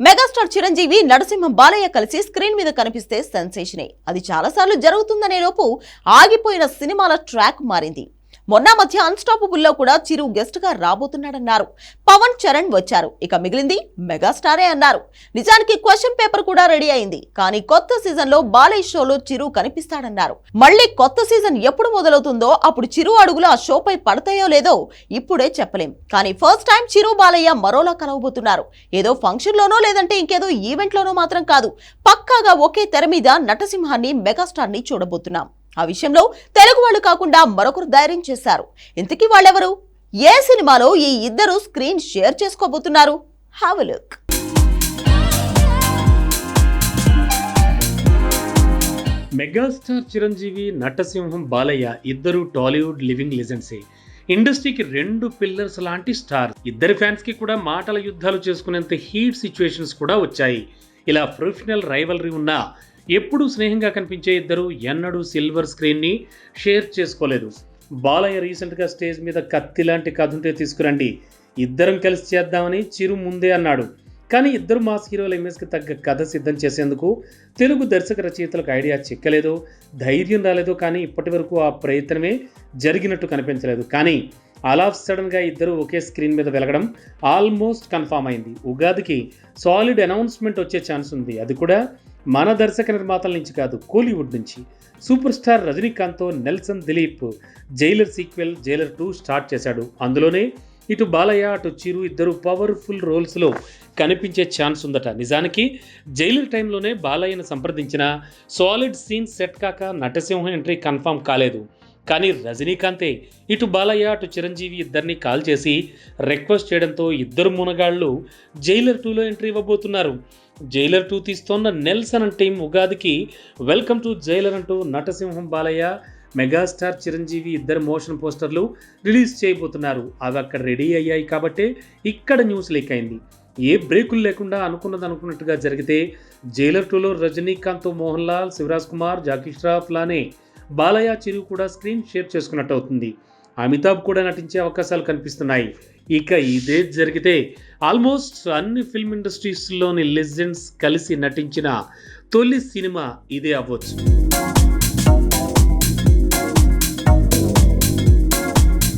Megastar Chiranjeevi Narasimham Balayya కలిసి screen మీద కనిపిస్తే సెన్సేషనే. అది చాలాసార్లు జరుగుతుందనే లోపు ఆగిపోయిన సినిమాల ట్రాక్ మారింది. మొన్న మధ్య అన్స్టాపబుల్లో కూడా చిరు గెస్ట్గా రాబోతున్నాడన్నారు. పవన్ చరణ్ వచ్చారు. ఇక మిగిలింది మెగాస్టారే అన్నారు. నిజానికి క్వశ్చన్ పేపర్ కూడా రెడీ అయింది. కానీ కొత్త సీజన్లో బాలయ్య షోలో చిరు కనిపిస్తాడన్నారు. మళ్ళీ కొత్త సీజన్ ఎప్పుడు మొదలవుతుందో అప్పుడు చిరు అడుగులు ఆ షోపై పడతాయో లేదో ఇప్పుడే చెప్పలేం. కానీ ఫస్ట్ టైం చిరు బాలయ్య మరోలా కలవబోతున్నారు. ఏదో ఫంక్షన్ లోనో లేదంటే ఇంకేదో ఈవెంట్ లోనో మాత్రం కాదు. పక్కాగా ఒకే తెర మీద నటసింహాన్ని మెగాస్టార్ని చూడబోతున్నాం. ఆ విషయంలో తెలుగు వాళ్ళు కాకుండా మరొకరు ధైర్యం చేశారు. ఇంతకీ వాళ్ళెవరు? ఏ సినిమాలో ఈ ఇద్దరు స్క్రీన్ షేర్ చేసుకోబోతున్నారు? హ్యావ్ లుక్ మెగాస్టార్ చిరంజీవి నటసింహం బాలయ్య ఇద్దరు టాలీవుడ్ లివింగ్ లెజెండ్సే. ఇండస్ట్రీకి రెండు పిల్లర్స్ లాంటి స్టార్. ఇద్దరి ఫ్యాన్స్కి కూడా మాటల యుద్ధాలు చేసుకునేంత హీట్ సిచ్యువేషన్స్ కూడా వచ్చాయి. ఇలా ప్రొఫెషనల్ రైవలరీ ఉన్నా ఎప్పుడూ స్నేహంగా కనిపించే ఇద్దరు ఎన్నడూ సిల్వర్ స్క్రీన్ని షేర్ చేసుకోలేదు. బాలయ్య రీసెంట్గా స్టేజ్ మీద కత్తి లాంటి కథ ఉంటే తీసుకురండి. ఇద్దరం కలిసి చేద్దామని చిరు ముందే అన్నాడు. కానీ ఇద్దరు మాస్ హీరోల ఇమేజ్కి తగ్గ కథ సిద్ధం చేసేందుకు తెలుగు దర్శక రచయితలకు ఐడియా చిక్కలేదో ధైర్యం రాలేదో కానీ ఇప్పటి వరకు ఆ ప్రయత్నమే జరిగినట్టు కనిపించలేదు. కానీ అలా సడన్గా ఇద్దరు ఒకే స్క్రీన్ మీద వెలగడం ఆల్మోస్ట్ కన్ఫామ్ అయింది. ఉగాదికి సాలిడ్ అనౌన్స్మెంట్ వచ్చే ఛాన్స్ ఉంది. అది కూడా మన దర్శక నిర్మాతల నుంచి కాదు కోలీవుడ్ నుంచి super star రజనీకాంత్తో Nelson Dilip Jailer sequel Jailer two start చేశాడు. అందులోనే ఇటు బాలయ్య అటు చిరు ఇద్దరు పవర్ఫుల్ రోల్స్లో కనిపించే ఛాన్స్ ఉందట. నిజానికి జైలర్ టైంలోనే బాలయ్యను సంప్రదించిన సాలిడ్ సీన్ సెట్ కాక నటసింహం ఎంట్రీ కన్ఫామ్ కాలేదు. కానీ రజనీకాంతే ఇటు బాలయ్య అటు చిరంజీవి ఇద్దరిని కాల్ చేసి రిక్వెస్ట్ చేయడంతో ఇద్దరు మునగాళ్ళు జైలర్ టూలో ఎంట్రీ ఇవ్వబోతున్నారు. జైలర్ టూ తీస్తోన్న నెల్సన్ అండ్ టీం ఉగాదికి వెల్కమ్ టు జైలర్ అంటూ నటసింహం బాలయ్య మెగాస్టార్ చిరంజీవి ఇద్దరు మోషన్ పోస్టర్లు రిలీజ్ చేయబోతున్నారు. అవి అక్కడ రెడీ అయ్యాయి కాబట్టే ఇక్కడ న్యూస్ లీక్ అయింది. ఏ బ్రేకులు లేకుండా అనుకున్నది అనుకున్నట్టుగా జరిగితే జైలర్ టూలో రజనీకాంత్ మోహన్ లాల్ శివరాజ్ కుమార్ జాకీ ష్రాఫ్ లానే బాలయ్య చిరు కూడా స్క్రీన్ షేర్ చేసుకున్నట్టు అవుతుంది అమితాబ్ కూడా నటించే అవకాశాలు కనిపిస్తున్నాయి. ఇక ఇదే జరిగితే ఆల్మోస్ట్ అన్ని ఫిల్మ్ ఇండస్ట్రీస్లోని లెజెండ్స్ కలిసి నటించిన తొలి సినిమా ఇదే అవ్వచ్చు.